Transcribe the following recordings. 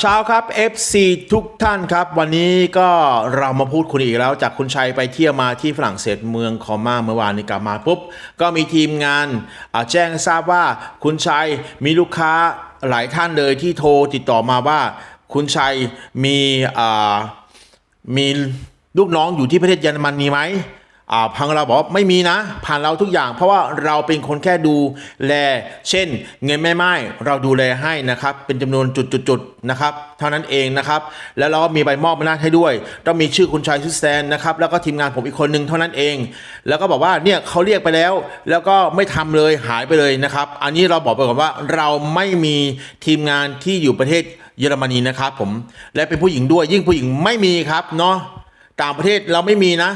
เช้าครับ FC ทุกท่านครับ วันนี้ก็เรามาพูดคุยอีกแล้วจากคุณชัยไปเที่ยวมาที่ฝรั่งเศสเมืองคอม่าเมื่อวานนี้กลับมาปุ๊บ ก็มีทีมงานแจ้งทราบว่าคุณชัยมีลูกค้าหลายท่านเลยที่โทรติดต่อมาว่า คุณชัยมีมีลูกน้องอยู่ที่ประเทศเยอรมนีไหม พังเราบอกไม่มีนะ ผ่านเราทุกอย่าง เพราะว่าเราเป็นคนแค่ดูแล เช่น เงินแม่ไม้เราดูแลให้นะครับ เป็นจำนวนจุดๆนะครับ เท่านั้นเองนะครับ แล้วเราก็มีใบมอบอำนาจให้ด้วย ต้องมีชื่อคุณชายชุดแซนนะครับ แล้วก็ทีมงานผมอีกคนหนึ่งเท่านั้นเอง แล้วก็บอกว่าเนี่ยเขาเรียกไปแล้ว แล้วก็ไม่ทำเลยหายไปเลยนะครับ อันนี้เราบอกไปก่อนว่าเราไม่มีทีมงานที่อยู่ประเทศเยอรมนีนะครับผม และเป็นผู้หญิงด้วยยิ่งผู้หญิงไม่มีครับเนาะต่างประเทศเราไม่มีนะ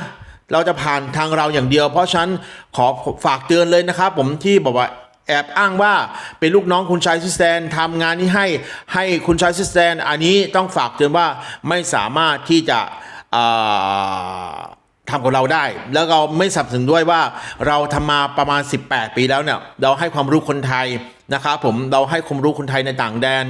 เราจะผ่านทางเราอย่างเดียว เพราะฉะนั้นขอฝากเตือนเลยนะครับ ผมที่บอกว่าแอบอ้างว่าเป็นลูกน้องคุณชายซิสแตนทำงานนี้ให้ให้คุณชายซิสแตนอันนี้ต้องฝากเตือนว่าไม่สามารถที่จะอ่าทำกับเราได้ แล้วเราไม่สนับสนุนด้วยว่าเราทำมาประมาณ 18 ปีแล้วเนี่ยเราให้ความรู้คนไทย นะครับผมเราให้ความรู้คนไทยในต่างแดน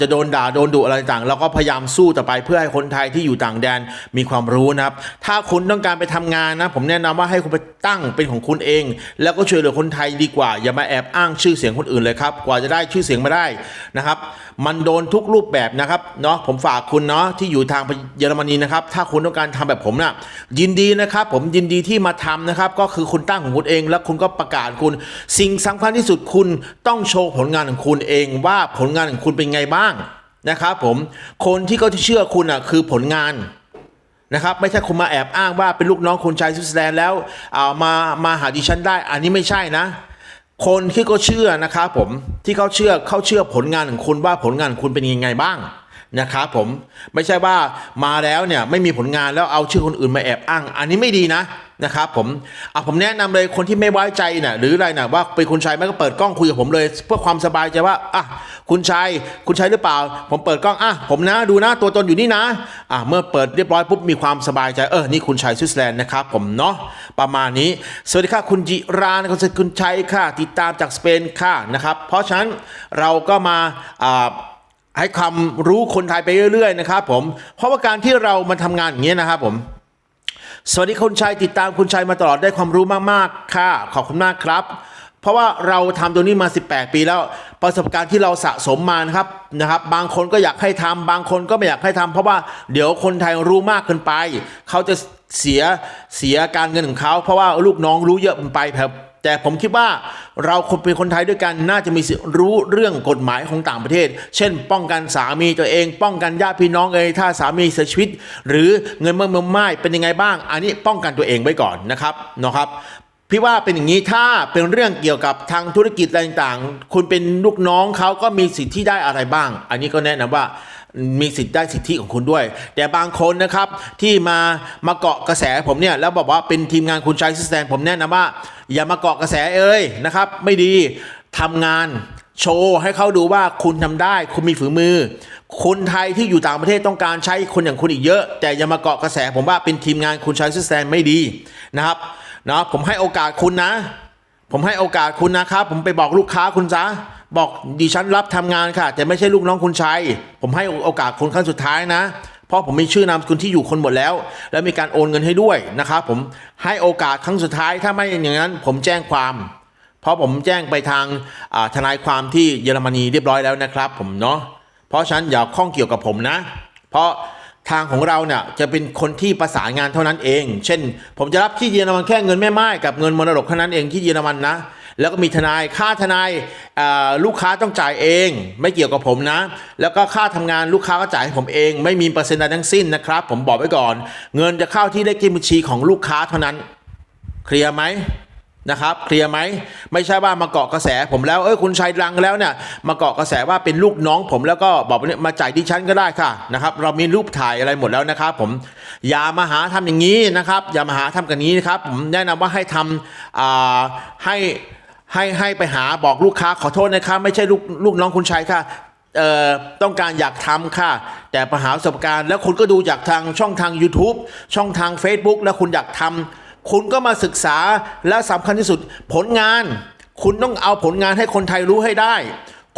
จะโดนด่าโดนดุอะไรต่างเราก็พยายามสู้ต่อไปเพื่อให้คนไทยที่อยู่ต่างแดนมีความรู้นะครับ ถ้าคุณต้องการไปทำงานนะผมแนะนำว่าให้คุณไปตั้งเป็นของคุณเอง แล้วก็ช่วยเหลือคนไทยดีกว่า อย่ามาแอบอ้างชื่อเสียงคนอื่นเลยครับกว่าจะได้ชื่อเสียงมาได้นะครับ มันโดนทุกรูปแบบนะครับเนาะผมฝากคุณเนาะที่อยู่ทางเยอรมนีนะครับ ถ้าคุณต้องการทำแบบผมนะ่ะยินดีนะครับ ผมยินดีที่มาทำนะครับ ก็คือคุณตั้งของคุณเอง แล้วคุณก็ประกาศคุณ สิ่งสำคัญที่สุดคุณต้องโชว์ผลงานของคุณเองว่าผลงานของคุณเป็นไงบ้างนะครับผมคนที่เขาเชื่อคุณอะคือผลงานนะครับไม่ใช่คุณมาแอบอ้างว่าเป็นลูกน้องคุณชายสวิตเซอร์แลนด์แล้วเอามามาหาดิฉันได้ อันนี้ไม่ใช่นะ คนที่เขาเชื่อนะครับผมที่เขาเชื่อเขาเชื่อผลงานของคุณว่าผลงานคุณเป็นยังไงบ้างนะครับผมไม่ใช่ว่ามาแล้วเนี่ยไม่มีผลงานแล้วเอาชื่อคนอื่นมาแอบอ้าง อันนี้ไม่ดีนะ นะครับผมเอาผมแนะนำเลยคนที่ไม่ไว้ใจน่ะหรืออะไรน่ะว่าเป็นคุณชายไม่ก็เปิดกล้องคุยกับผมเลย เพื่อความสบายใจว่าอะคุณชายคุณชายหรือเปล่า ผมเปิดกล้องอะผมนะดูนะตัวตนอยู่นี่นะอะเมื่อเปิดเรียบร้อยปุ๊บมีความสบายใจเออนี่คุณชายสวิตเซอร์แลนด์นะครับผมเนาะประมาณนี้ สวัสดีค่ะคุณจิรานะครับคุณชัยค่ะ ติดตามจากสเปนค่ะนะครับเพราะฉะนั้นเราก็มาอ่าให้ความรู้คนไทยไปเรื่อยๆนะครับผมเพราะว่าการที่เรามาทำงานอย่างนี้ยนะครับผม สวัสดีคุณชัยติดตามคุณชัยมาตลอดได้ความรู้มากๆค่ะ ขอบคุณมากครับ เพราะว่าเราทำตัวนี้มา 18 ปีแล้วประสบการณ์ที่เราสะสมมานะครับนะครับ บางคนก็อยากให้ทำบางคนก็ไม่อยากให้ทำเพราะว่าเดี๋ยวคนไทยรู้มากเกินไป เขาจะเสียเสียการเงินของเขา เพราะว่าลูกน้องรู้เยอะเกินไปครับ แต่ผมคิดว่าเราคนเป็นคนไทยด้วยกันน่าจะมีสิรู้เรื่องกฎหมายของต่างประเทศ เช่น ป้องกันสามีตัวเอง ป้องกันญาติพี่น้องเอยถ้าสามีเสียชีวิต หรือเงินเมื่อเมื่อไม่เป็นยังไงบ้าง อันนี้ป้องกันตัวเองไว้ก่อนนะครับนะครับพี่ว่าเป็นอย่างนี้ถ้าเป็นเรื่องเกี่ยวกับทางธุรกิจอะไรต่างๆคุณเป็นลูกน้องเขาก็มีสิทธิ์ที่ได้อะไรบ้าง อันนี้ก็แนะนำว่า มีสิทธิ์ได้สิทธิของคุณด้วย แต่บางคนนะครับที่มามาเกาะกระแสผมเนี่ยแล้วบอกว่าเป็นทีมงานคุณชัยสแตนผมแนะนำว่า อย่ามาเกาะกระแสเอ้ยนะครับ ไม่ดีทำงานโชว์ให้เขาดูว่าคุณทำได้ คุณมีฝีมือ คนไทยที่อยู่ต่างประเทศต้องการใช้คนอย่างคุณอีกเยอะ แต่อย่ามาเกาะกระแสผมว่าเป็นทีมงานคุณชัยสแตนไม่ดีนะครับนะผมให้โอกาสคุณนะ ผมให้โอกาสคุณนะครับ ผมไปบอกลูกค้าคุณซะ บอกดิฉันรับทำงานค่ะ แต่ไม่ใช่ลูกน้องคุณชัย ผมให้โอกาสคนครั้งสุดท้ายนะเพราะผมมีชื่อนามสกุลที่อยู่คนหมดแล้ว แล้วมีการโอนเงินให้ด้วยนะครับผมให้โอกาสครั้งสุดท้ายถ้าไม่อย่างนั้น ผมแจ้งความ เพราะผมแจ้งไปทางทนายความที่เยอรมนีเรียบร้อยแล้วนะครับ ผมเนาะเพราะฉะนั้นอย่าข้องเกี่ยวกับผมนะ เพราะทางของเราเนี่ยจะเป็นคนที่ประสานงานเท่านั้นเอง เช่น ผมจะรับที่เยอรมันแค่เงินแม่ไม้กับเงินมรดกเท่านั้นเองที่เยอรมันนะ แล้วก็มีทนายค่าทนายลูกค้าต้องจ่ายเอง ไม่เกี่ยวกับผมนะ แล้วก็ค่าทำงานลูกค้าก็จ่ายให้ผมเอง ไม่มีเปอร์เซ็นต์ใดทั้งสิ้นนะครับ ผมบอกไว้ก่อน เงินจะเข้าที่เลขที่บัญชีของลูกค้าเท่านั้น เคลียร์ไหมนะครับเคลียร์ไหมไม่ใช่ว่ามาเกาะกระแสผมแล้วเอ้ยคุณชัยดังแล้วเนี่ยมาเกาะกระแสว่าเป็นลูกน้องผมแล้วก็บอกว่าเนี่ยมาจ่ายดิฉันก็ได้ค่ะนะครับเรามีรูปถ่ายอะไรหมดแล้วนะครับผมอย่ามาหาทำอย่างนี้นะครับอย่ามาหาทำกันนี้นะครับผมแนะนำว่าให้ทำอ่าให้ ให้ให้ไปหาบอกลูกค้าขอโทษนะครับไม่ใช่ลูกลูกน้องคุณชายค่ะเอ่อต้องการอยากทำค่ะ แต่ปัญหาประสบการณ์ แล้วคุณก็ดูจากทางช่องทาง YouTube ช่องทาง Facebook แล้วคุณอยากทำคุณก็มาศึกษาและสำคัญที่สุดผลงาน คุณต้องเอาผลงานให้คนไทยรู้ให้ได้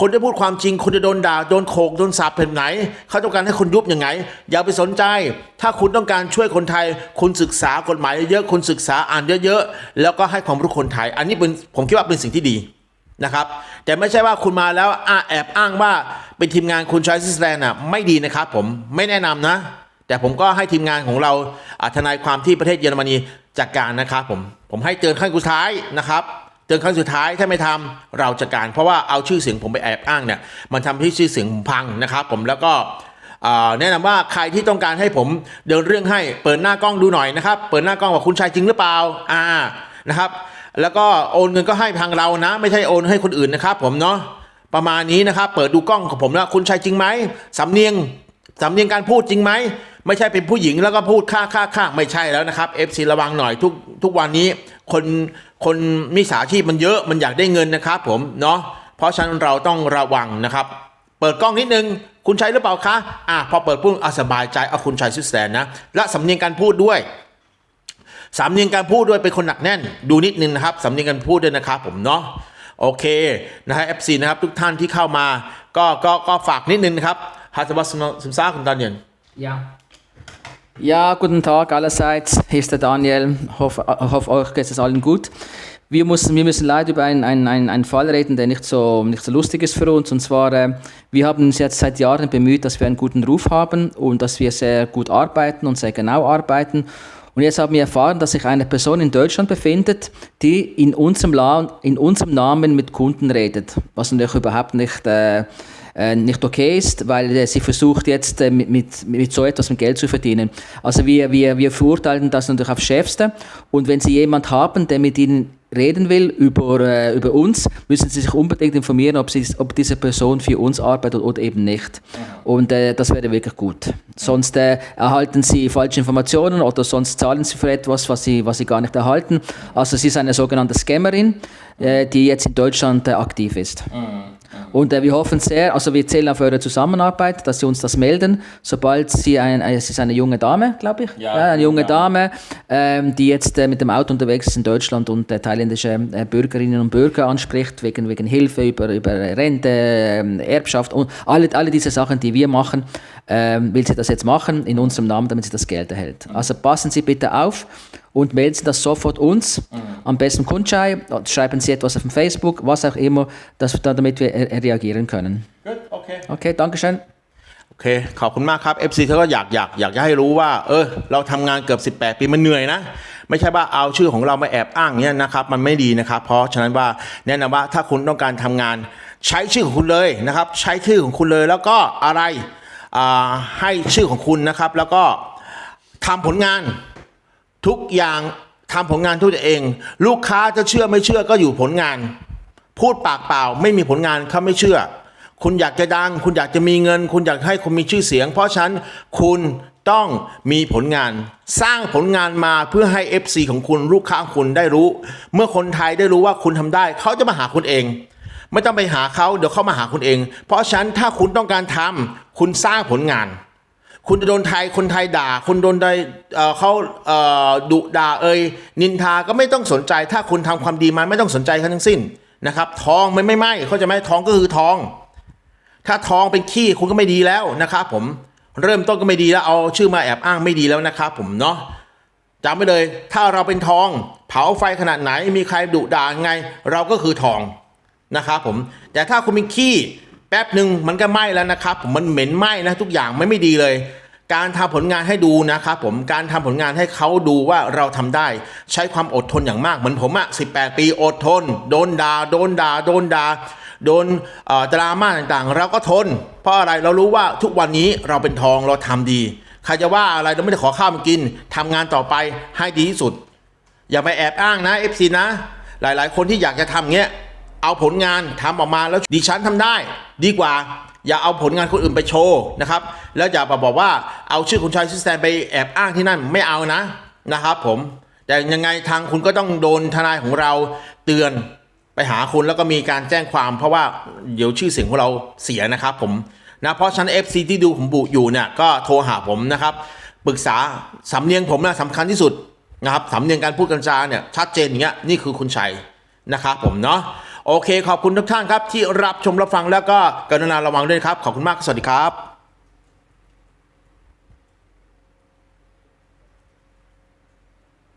คนจะพูดความจริงคนจะโดนด่าโดนโขกโดนสาปแบบไหน เขาต้องการให้คุณยุบยังไง อย่าไปสนใจ ถ้าคุณต้องการช่วยคนไทย คุณศึกษากฎหมายเยอะๆคุณศึกษาอ่านเยอะๆแล้วก็ให้ความรู้คนไทย อันนี้เป็นผมคิดว่าเป็นสิ่งที่ดีนะครับแต่ไม่ใช่ว่าคุณมาแล้วอ้าแอบอ้างว่าเป็นทีมงานคุณชายซิสแลนด์อะไม่ดีนะครับผมไม่แนะนำนะ แต่ผมก็ให้ทีมงานของเราอ่าทนายความที่ประเทศเยอรมนีจัดการนะครับผมผมให้เตือนขั้นสุดท้ายนะครับ ตือนขั้นสุดท้ายถ้าไม่ทำเราจัดการ เพราะว่าเอาชื่อเสียงผมไปแอบอ้างเนี่ยมันทำให้ชื่อเสียงผมพังนะครับ ผมแล้วก็แนะนำว่าใครที่ต้องการให้ผมเดินเรื่องให้เปิดหน้ากล้องดูหน่อยนะครับ เปิดหน้ากล้องว่าคุณชายจริงหรือเปล่าอ่านะครับ แล้วก็โอนเงินก็ให้ทางเรานะ ไม่ใช่โอนให้คนอื่นนะครับ ผมเนาะประมาณนี้นะครับ เปิดดูกล้องของผมแล้วคุณชัยจริงไหมสำเนียงสำเนียงการพูดจริงไหมไม่ใช่เป็นผู้หญิงแล้วก็พูดค่าค่าค่าไม่ใช่แล้วนะครับ FC ระวังหน่อยทุกทุกวันนี้คน คนมิจฉาชีพมันเยอะมันอยากได้เงินนะครับผมเนาะเพราะฉะนั้นเราต้องระวังนะครับ เปิดกล้องนิดนึง คุณชัยหรือเปล่าคะอะพอเปิดปุ๊บอะสบายใจเอาคุณชัยสุดแสนนะและสำเนียงการพูดด้วยสำเนียงการพูดด้วยเป็นคนหนักแน่น ดูนิดนึงนะครับสำเนียงการพูดด้วยนะครับผมเนาะโอเคนะฮะ FC นะครับทุกท่านที่เข้ามา ก็ก็ก็ฝากนิดนึงนะครับฮัสบัสซึมซ่าคุณตอนเย็น Ja. Ja, guten Tag allerseits. Hier ist der Daniel. Hoffe, hoffe euch geht es allen gut. Wir müssen, wir müssen leider über einen, einen, einen, einen Fall reden, der nicht so, nicht so lustig ist für uns. Und zwar, äh, wir haben uns jetzt seit Jahren bemüht, dass wir einen guten Ruf haben und dass wir sehr gut arbeiten und sehr genau arbeiten. Und jetzt haben wir erfahren, dass sich eine Person in Deutschland befindet, die in unserem, La in unserem Namen mit Kunden redet. Was natürlich überhaupt nicht, äh, äh, nicht okay ist, weil äh, sie versucht jetzt äh, mit, mit, mit so etwas Geld zu verdienen. Also wir, wir, wir verurteilen das natürlich aufs Schärfste. Und wenn Sie jemand haben, der mit Ihnen reden will über, äh, über uns, müssen Sie sich unbedingt informieren, ob, sie, ob diese Person für uns arbeitet oder eben nicht. Und äh, das wäre wirklich gut. Sonst äh, erhalten Sie falsche Informationen oder sonst zahlen Sie für etwas, was Sie, was sie gar nicht erhalten. Also sie ist eine sogenannte Scammerin, die jetzt in Deutschland aktiv ist. Und äh, wir hoffen sehr, also wir zählen auf eure Zusammenarbeit, dass Sie uns das melden, sobald Sie ein, äh, es ist eine junge Dame, glaube ich, Ja, eine junge ja. Dame, ähm, die jetzt äh, mit dem Auto unterwegs ist in Deutschland und äh, thailändische äh, Bürgerinnen und Bürger anspricht, wegen, wegen Hilfe, über, über Rente, ähm, Erbschaft und alle, alle diese Sachen, die wir machen, ähm, will sie das jetzt machen in unserem Namen, damit sie das Geld erhält. Also passen Sie bitte auf und melden Sie das sofort uns, am besten Kunschei, schreiben Sie etwas auf dem Facebook, was auch immer, dass, damit wir äh, reagieren können. โอเค Okay, Dankeschön. โอเค ขอบคุณมากครับ FC เขาก็อยากอยากอยากจะให้รู้ว่า เออ เราทำงานเกือบ 18 ปีมันเหนื่อยนะ ไม่ใช่ว่าเอาชื่อของเรามาแอบอ้างเนี่ยนะครับ มันไม่ดีนะครับ เพราะฉะนั้นว่าแนะนำว่าถ้าคุณต้องการทำงานใช้ชื่อของคุณเลยนะครับ ใช้ชื่อของคุณเลยแล้วก็อะไรอ่า ให้ชื่อของคุณนะครับ แล้วก็ทำผลงานทุกอย่างทำผลงานทุกตัวเอง ลูกค้าจะเชื่อไม่เชื่อก็อยู่ผลงาน พูดปากเปล่า ไม่มีผลงานเขาไม่เชื่อ คุณอยากจะดัง คุณอยากจะมีเงิน คุณอยากให้คุณมีชื่อเสียง เพราะฉะนั้นคุณต้องมีผลงาน สร้างผลงานมาเพื่อให้ FC ของคุณลูกค้าคุณได้รู้ เมื่อคนไทยได้รู้ว่าคุณทำได้ เขาจะมาหาคุณเอง ไม่ต้องไปหาเขาเดี๋ยวเขามาหาคุณเอง เพราะฉะนั้นถ้าคุณต้องการทำคุณสร้างผลงาน คุณจะโดนไทยคนไทยด่า คุณโดนได้เขาดุด่าเอ่ยนินทาก็ไม่ต้องสนใจ ถ้าคุณทำความดีมาไม่ต้องสนใจเขาทั้งสิ้นนะครับ ทองมันไม่ไหมเขาจะไหมทองก็คือทอง ถ้าทองเป็นขี้คุณก็ไม่ดีแล้วนะครับผมเริ่มต้นก็ไม่ดีแล้วเอาชื่อมาแอบอ้างไม่ดีแล้วนะครับผมเนาะจำไว้เลย ถ้าเราเป็นทอง เผาไฟขนาดไหนมีใครดุด่าไง เราก็คือทอง นะครับผมแต่ถ้าคุณเป็นขี้แป๊บหนึ่งมันก็ไหม้แล้วนะครับผมมันเหม็นไหม้นะทุกอย่างไม่ไม่ดีเลย การทำผลงานให้ดูนะครับผมการทำผลงานให้เขาดูว่าเราทำได้ ใช้ความอดทนอย่างมากเหมือนผมอะ18 ปีอดทน โดนด่าโดนด่าโดนด่าโดนดราม่าต่างๆ เราก็ทน เพราะอะไรเรารู้ว่าทุกวันนี้เราเป็นทองเราทำดีใครจะว่าอะไรเราไม่ได้ขอข้าวมากินทำงานต่อไปให้ดีที่สุด อย่าไปแอบอ้างนะ FC นะ หลายๆ คนที่อยากจะทำเงี้ย เอาผลงานทำออกมาแล้วดิฉันทำได้ ดีกว่า อย่าเอาผลงานคนอื่นไปโชว์นะครับแล้วอย่าบอกว่าเอาชื่อคุณชายซิสแตนไปแอบอ้างที่นั่นไม่เอานะนะครับ ผมแต่ยังไงทางคุณก็ต้องโดนทนายของเราเตือนไปหาคุณแล้วก็มีการแจ้งความเพราะว่าเดี๋ยวชื่อเสียงของเราเสียนะครับ ผมนะเพราะฉะนัน FC ที่ดูผมบุอยู่เนี่ยก็โทรหาผมนะครับปรึกษาสำเนียงผมนะสำคัญที่สุดนะครับสำเนียงการพูดกันจาเนี่ยชัดเจนอย่างเงี้ยนี่คือคุณชัยนะครับผมเนาะ โอเค ขอบคุณทุกท่านครับที่รับชมรับฟังแล้วก็กรุณาระวังด้วยครับ ขอบคุณมาก สวัสดีครับ